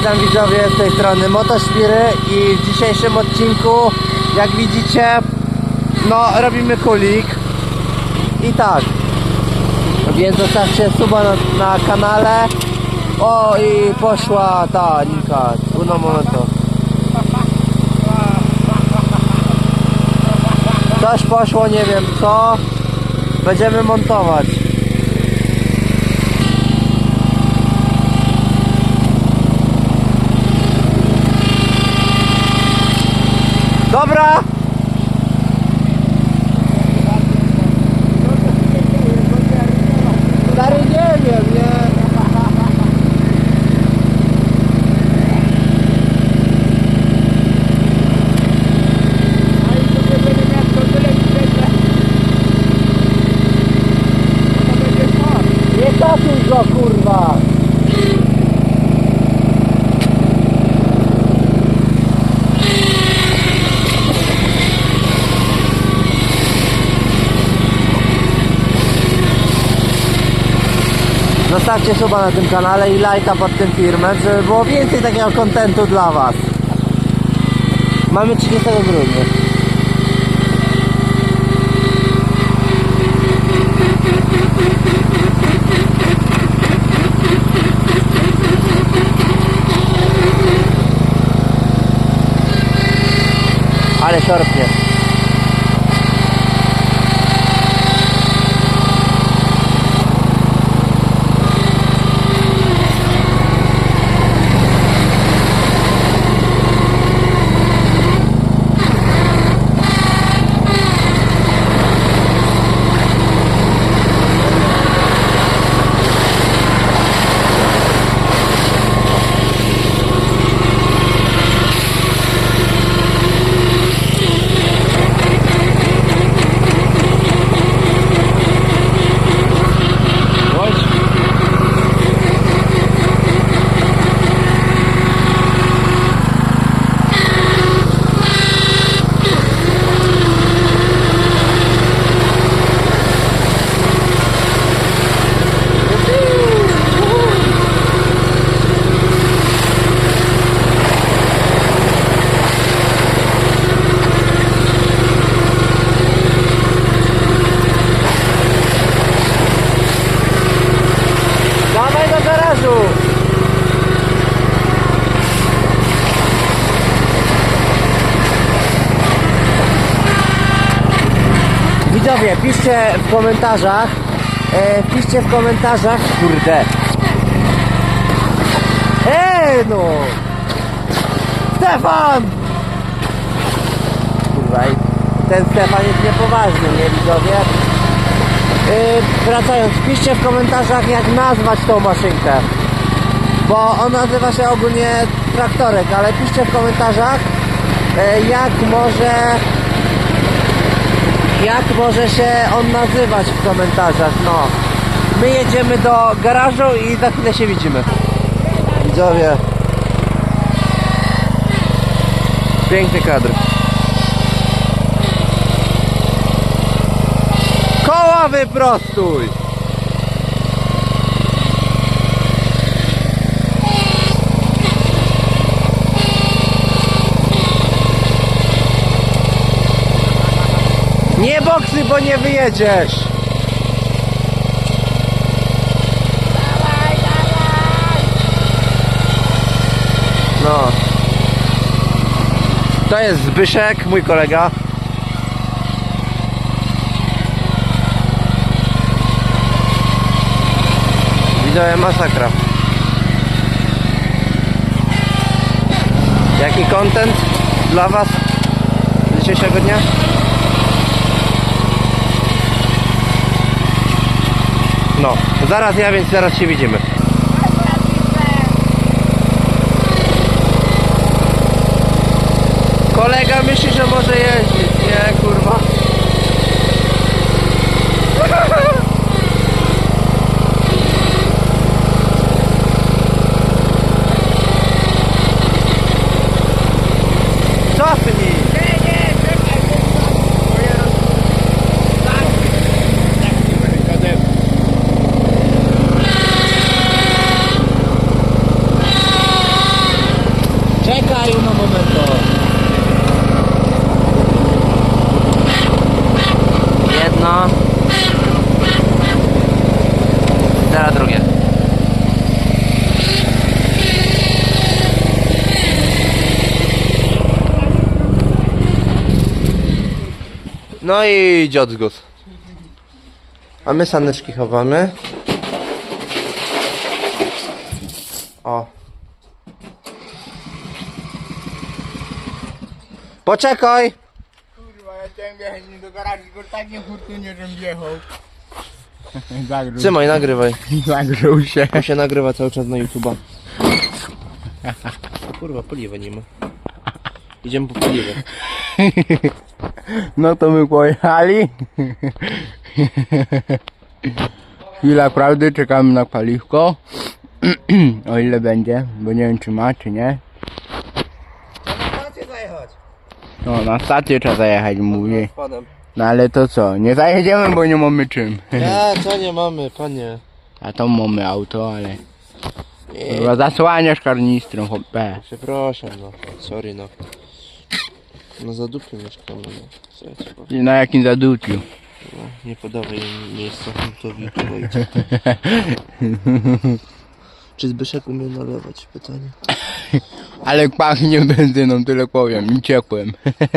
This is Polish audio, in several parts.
Witam widzowie z tej strony Motoświry i w dzisiejszym odcinku jak widzicie no robimy kulik. I tak. Więc zostawcie suba na, na kanale. O i poszła ta linka uno momento. Coś poszło nie wiem co. Będziemy montować Dobra! Zostawcie suba na tym kanale i lajka pod tym filmem, żeby było więcej takiego kontentu dla Was. Mamy 30 grudnia. Ale szorpnie. Garażu! Widzowie, piszcie w komentarzach, e, piszcie w komentarzach, kurde. Ej no! Stefan! Kurwa, ten Stefan jest niepoważny, nie widzowie? Yy, wracając, piszcie w komentarzach jak nazwać tą maszynkę. Bo on nazywa się ogólnie traktorek, ale piszcie w komentarzach yy, jak może jak może się on nazywać w komentarzach, no. My jedziemy do garażu i za chwilę się widzimy. Widzowie. Piękny kadr. Koła wyprostuj! Nie boksy, bo nie wyjedziesz! No. To jest Zbyszek, mój kolega. Widzowie masakra. Jaki content dla Was dzisiejszego dnia? No, zaraz ja, więc zaraz się widzimy. Kolega myśli, że może jeździć, nie kurwa? Cofnij! Czekaj no momento. Jedno. Teraz drugie. No i dziadzgus. A my saneczki chowamy. O. Poczekaj! Kurwa, ja chciałem wjechać nie do garażu, tylko takie furtunie, żebym wjechał. Zagrył. Cymaj, nagrywaj. Zagrył się. To się nagrywa cały czas na YouTube'a. Kurwa, paliwa nie ma. Idziemy po paliwo. No to my pojechali. Chwila prawdy, czekamy na paliwko. o ile będzie, bo nie wiem czy ma, czy nie. No, na stację trzeba zajechać, mówi. Panem. No ale to co, nie zajedziemy, bo nie mamy czym. Nie, co nie mamy, panie. A to mamy auto, ale... Chyba zasłaniasz karnistrą, hopę. Przepraszam, no. Sorry, no. No za dupie mieszkamy, no. Co ja ci powiem? I na jakim zaduciu. No, nie podawaj im miejsca huntowi. Czy Zbyszek umie nalewać? Pytanie. Ale pachnie benzyną, tyle powiem, i ciekłem.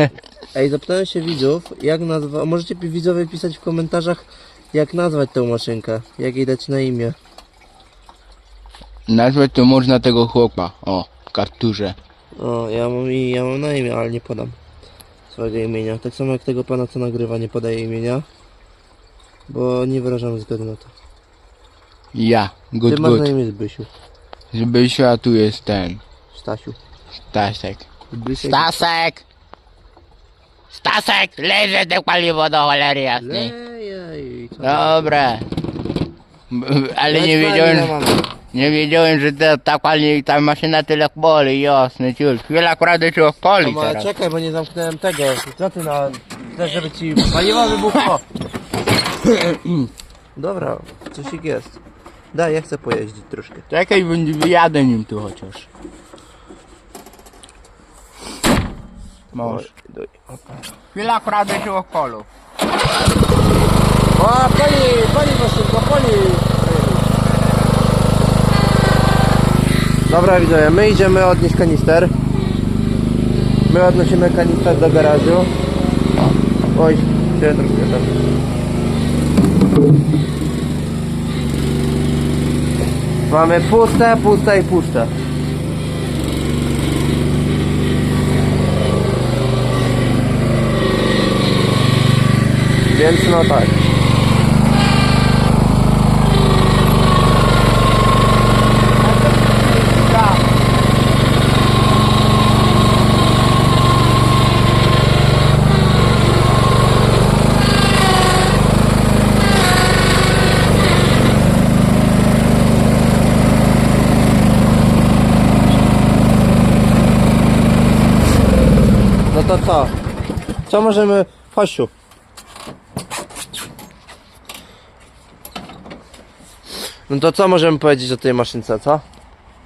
Ej, zapytałem się widzów, jak nazwa... Możecie pi- widzowie pisać w komentarzach, jak nazwać tę maszynkę. Jak jej dać na imię. Nazwać to można tego chłopa. O, w karturze. O, ja mam, i ja mam na imię, ale nie podam swojego imienia. Tak samo jak tego pana, co nagrywa, nie podaje imienia. Bo nie wyrażam zgody na to. Ja, good Ty masz good. na imię Zbysiu. Zbysiu, a tu jest ten. Stasiu. Stasek. Zbysiek. Stasek! Stasek! Leży te paliwo do cholery jasnej. Lejej, co Dobra. B- Ale nie pani wiedziałem. Nie wiedziałem, że ta, ta, pali, ta maszyna tyle poli, jasny ciul. Chwila akurat do poli No, ale teraz. czekaj, bo nie zamknąłem tego. Co ty na... Chcesz, żeby ci paliwo wybuchło? Dobra, coś ich jest. Daj, ja chcę pojeździć troszkę. Czekaj, będzie- wyjadę nim tu chociaż. Może. Opa. Chwila akurat do polu. O, pali, pali maszynko, pali. Dobra widzowie, my idziemy odnieść kanister. My odnosimy kanister do garażu. Oj, się troszkę tam. Mamy puste, puste i puste. Więc no tak. No to co? Co możemy... Chodź No to co możemy powiedzieć o tej maszynce, co?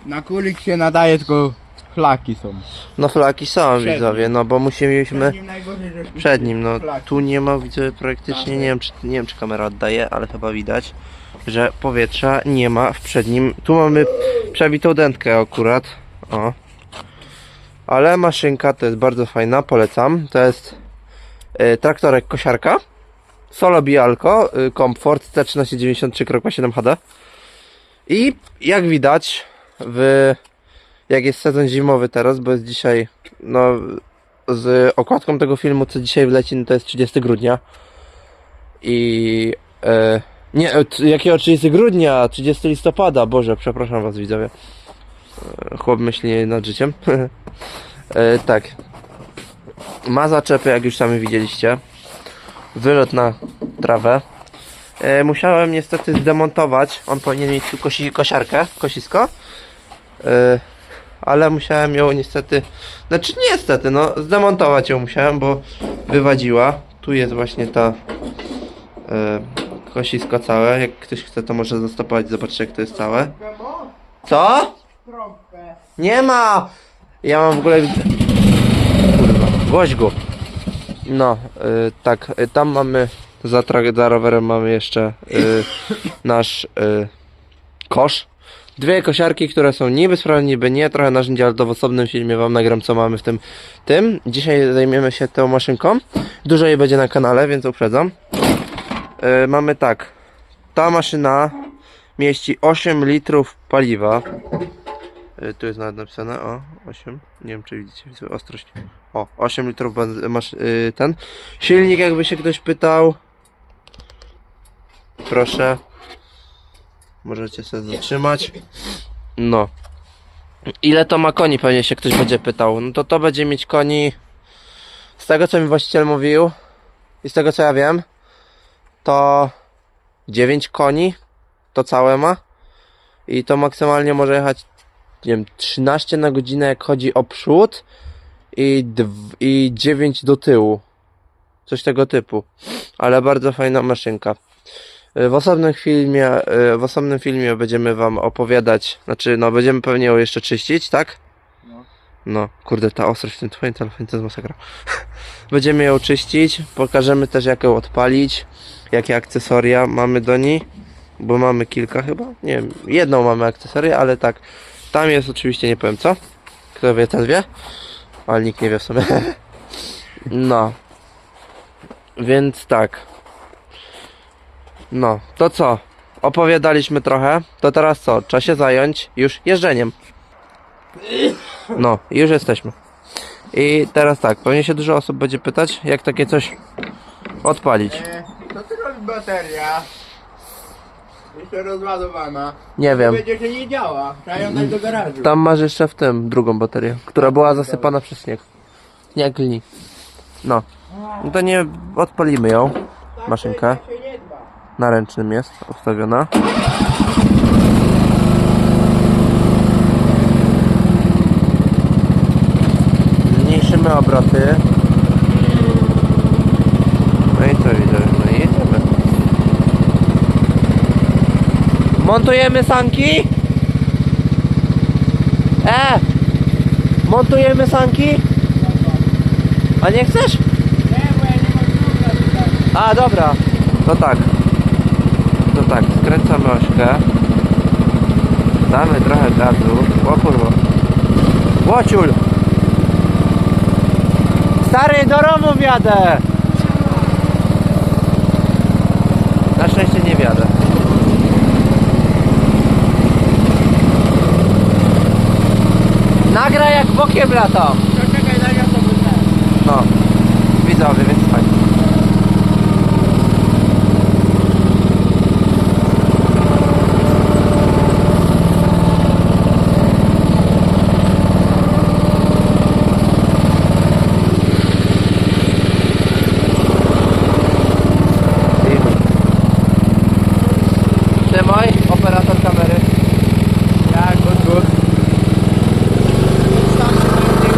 Na kulik się nadaje, tylko flaki są. No flaki są Przed widzowie, no bo musieliśmy najgorzej, że przed nim, no flaki. tu nie ma widzowie praktycznie, nie wiem czy, nie wiem czy kamera oddaje, ale chyba widać, że powietrza nie ma w przednim. Tu mamy przebitą dętkę akurat, o. Ale maszynka to jest bardzo fajna, polecam. To jest traktorek kosiarka. Solo Bialco, y, Comfort C1393 HD. I jak widać w jak jest sezon zimowy teraz, bo jest dzisiaj no z okładką tego filmu, co dzisiaj wleci, no to jest 30 grudnia. I e, nie, e, jakiego 30 grudnia? 30 listopada, Boże, przepraszam was widzowie. E, Chłop myśli nad życiem. e, tak. Ma zaczepy, jak już sami widzieliście. Wylot na trawę. E, musiałem niestety zdemontować. On powinien mieć tu kosi, kosiarkę, kosisko. E, ale musiałem ją niestety, znaczy niestety, no zdemontować ją musiałem, bo wywadziła. Tu jest właśnie ta e, kosisko całe. Jak ktoś chce, to może zastopować, zobaczyć jak to jest całe. Co? Nie ma! Ja mam w ogóle... Go. No, y, tak, y, tam mamy, za, tra- za rowerem mamy jeszcze y, nasz y, kosz. Dwie kosiarki, które są niby sprawne, niby nie, trochę narzędzia, ale to w osobnym filmie wam nagram co mamy w tym tym. Dzisiaj zajmiemy się tą maszynką. Dużo jej będzie na kanale, więc uprzedzam. Y, mamy tak, ta maszyna mieści 8 litrów paliwa. Y, Tu jest nawet napisane, o, 8. Nie wiem, czy widzicie, widzę ostrość. O, 8 litrów masz y, ten. Silnik, jakby się ktoś pytał. Proszę. Możecie sobie zatrzymać. No. Ile to ma koni, pewnie się ktoś będzie pytał. No to to będzie mieć koni. Z tego co mi właściciel mówił i z tego co ja wiem, to 9 koni to całe ma. I to maksymalnie może jechać nie wiem, 13 na godzinę jak chodzi o przód i, i 9 do tyłu. Coś tego typu. Ale bardzo fajna maszynka. Y, W osobnym filmie, y, w osobnym filmie będziemy wam opowiadać, znaczy no będziemy pewnie ją jeszcze czyścić, tak? No. No, kurde, ta ostrość w tym twoim telefonie to jest masakra. będziemy ją czyścić, pokażemy też jak ją odpalić, jakie akcesoria mamy do niej, bo mamy kilka chyba, nie wiem, jedną mamy akcesorię, ale tak, tam jest oczywiście, nie powiem co, kto wie, ten wie, ale nikt nie wie w sumie. no, więc tak, no, to co? Opowiadaliśmy trochę, to teraz co? Trzeba się zająć już jeżdżeniem. No, już jesteśmy. I teraz tak, pewnie się dużo osób będzie pytać, jak takie coś odpalić. Co ty robi bateria? Jeszcze rozładowana. Nie wiem. Będzie, że nie działa. Trzeba ją dać do garażu. Tam masz jeszcze w tym drugą baterię, która była zasypana przez śnieg. Śnieg lni. No. No to nie odpalimy ją. Maszynkę. Tak się nie dba. Na ręcznym jest ustawiona. Zmniejszymy obroty. No i co widzę? No i jedziemy. Montujemy sanki? E! Montujemy sanki? A nie chcesz? A, dobra. To tak. To tak, skręcamy ośkę. Damy trochę gazu. O kurwa. Łociul! Stary, do Romu wjadę! Na szczęście nie wjadę. Nagra jak bokiem latam. No, widzowie, więc fajnie. Trzymaj, operator kamery. Tak, good, good. Tam się będzie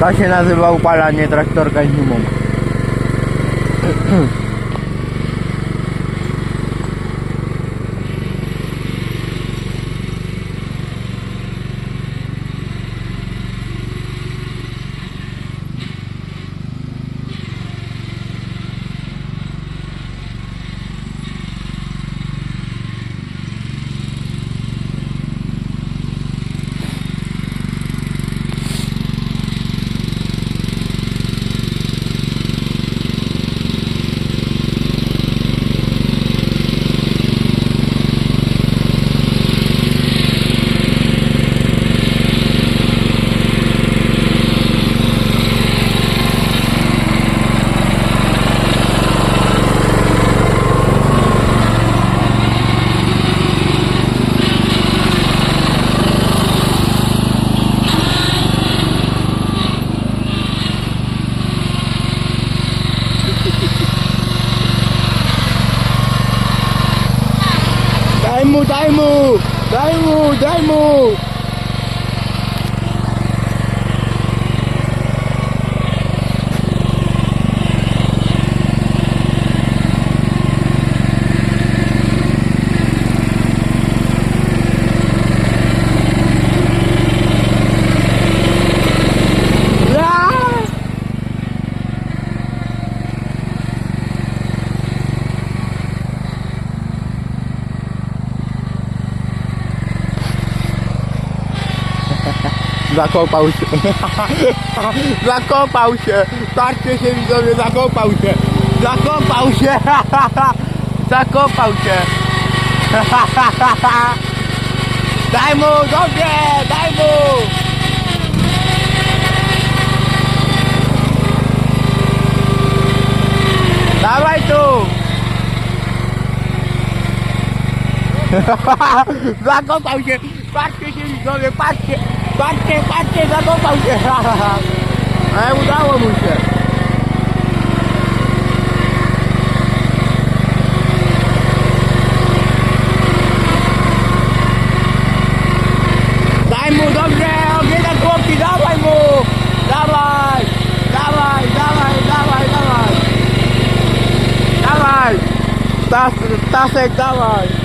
To się nazywa upalanie traktorka zimą. Daj mu, daj mu! Ja! Zakopał się. zakopał się. Patrzcie się widzowie, zakopał się. Zakopał się. zakopał się. daj mu, dobrze, daj mu. Dawaj tu. zakopał się. Patrzcie się widzowie, patrzcie. Patrzcie, patrzcie, zakopał się. Ale udało mu się. Daj mu dobrze, ogiena chłopki, dawaj mu! Dawaj! Dawaj, dawaj, dawaj, dawaj! Dawaj! Tas, tasek, dawaj!